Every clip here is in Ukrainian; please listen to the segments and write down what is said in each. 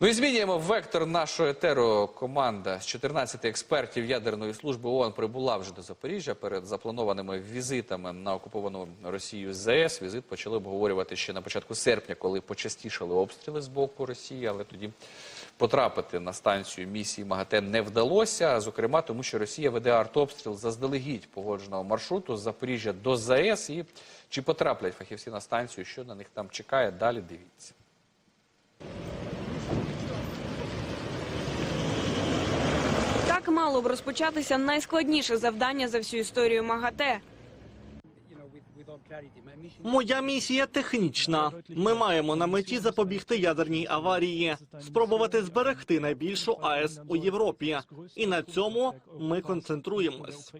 Ну і змінюємо вектор нашого етеру. Команда з 14 експертів ядерної служби ООН прибула вже до Запоріжжя перед запланованими візитами на окуповану Росію ЗАЕС. Візит почали обговорювати ще на початку серпня, коли почастішали обстріли з боку Росії, але тоді потрапити на станцію місії МАГАТЕ не вдалося. Зокрема, тому що Росія веде артобстріл заздалегідь погодженого маршруту з Запоріжжя до ЗАЕС. І чи потраплять фахівці на станцію, що на них там чекає, далі дивіться. Так мало б розпочатися найскладніше завдання за всю історію МАГАТЕ. Моя місія технічна. Ми маємо на меті запобігти ядерній аварії, спробувати зберегти найбільшу АЕС у Європі. І на цьому ми концентруємось.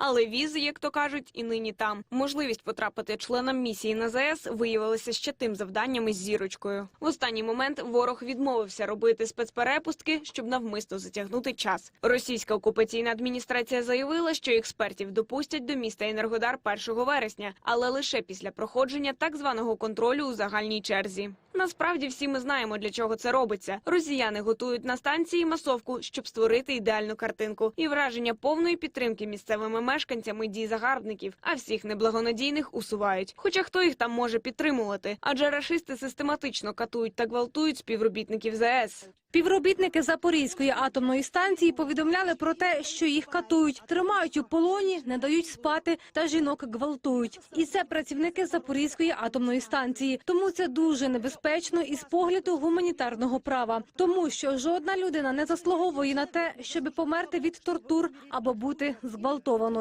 Але візи, як то кажуть, і нині там. Можливість потрапити членам місії на ЗАЕС виявилася ще тим завданням із зірочкою. В останній момент ворог відмовився робити спецперепустки, щоб навмисно затягнути час. Російська окупаційна адміністрація заявила, що експертів допустять до міста Енергодар 1 вересня, але лише після проходження так званого контролю у загальній черзі. Насправді всі ми знаємо, для чого це робиться. Росіяни готують на станції масовку, щоб створити ідеальну картинку і враження повної підтримки місцевими мешканцями дій загарбників, а всіх неблагонадійних усувають. Хоча хто їх там може підтримувати? Адже рашисти систематично катують та гвалтують співробітників ЗАЕС. Співробітники Запорізької атомної станції повідомляли про те, що їх катують, тримають у полоні, не дають спати та жінок гвалтують. І це працівники Запорізької атомної станції. Тому це дуже небезпечно із погляду гуманітарного права, тому що жодна людина не заслуговує на те, щоб померти від тортур або бути зґвалтованою.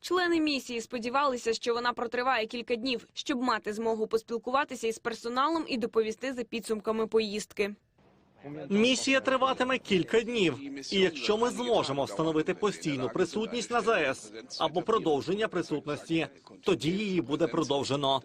Члени місії сподівалися, що вона протриває кілька днів, щоб мати змогу поспілкуватися із персоналом і доповісти за підсумками поїздки. Місія триватиме кілька днів. І якщо ми зможемо встановити постійну присутність на ЗАЕС або продовження присутності, тоді її буде продовжено.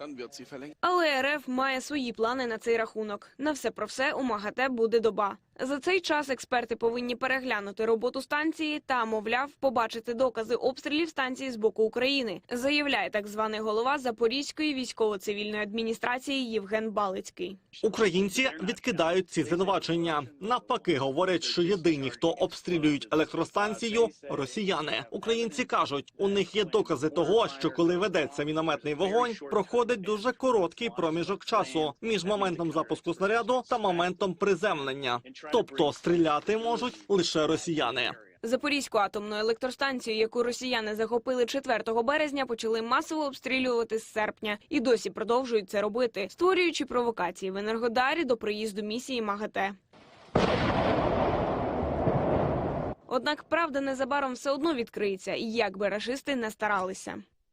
Але РФ має свої плани на цей рахунок. На все про все у МАГАТЕ буде доба. За цей час експерти повинні переглянути роботу станції та, мовляв, побачити докази обстрілів станції з боку України, заявляє так званий голова Запорізької військово-цивільної адміністрації Євген Балицький. Українці відкидають ці звинувачення. Навпаки, говорять, що єдині, хто обстрілюють електростанцію, росіяни. Українці кажуть, у них є докази того, що коли ведеться мінометний вогонь, проходить дуже короткий проміжок часу між моментом запуску снаряду та моментом приземлення. Тобто стріляти можуть лише росіяни. Запорізьку атомну електростанцію, яку росіяни захопили 4 березня, почали масово обстрілювати з серпня і досі продовжують це робити, створюючи провокації в Енергодарі до приїзду місії МАГАТЕ. Однак правда незабаром все одно відкриється, як би рашисти не старалися.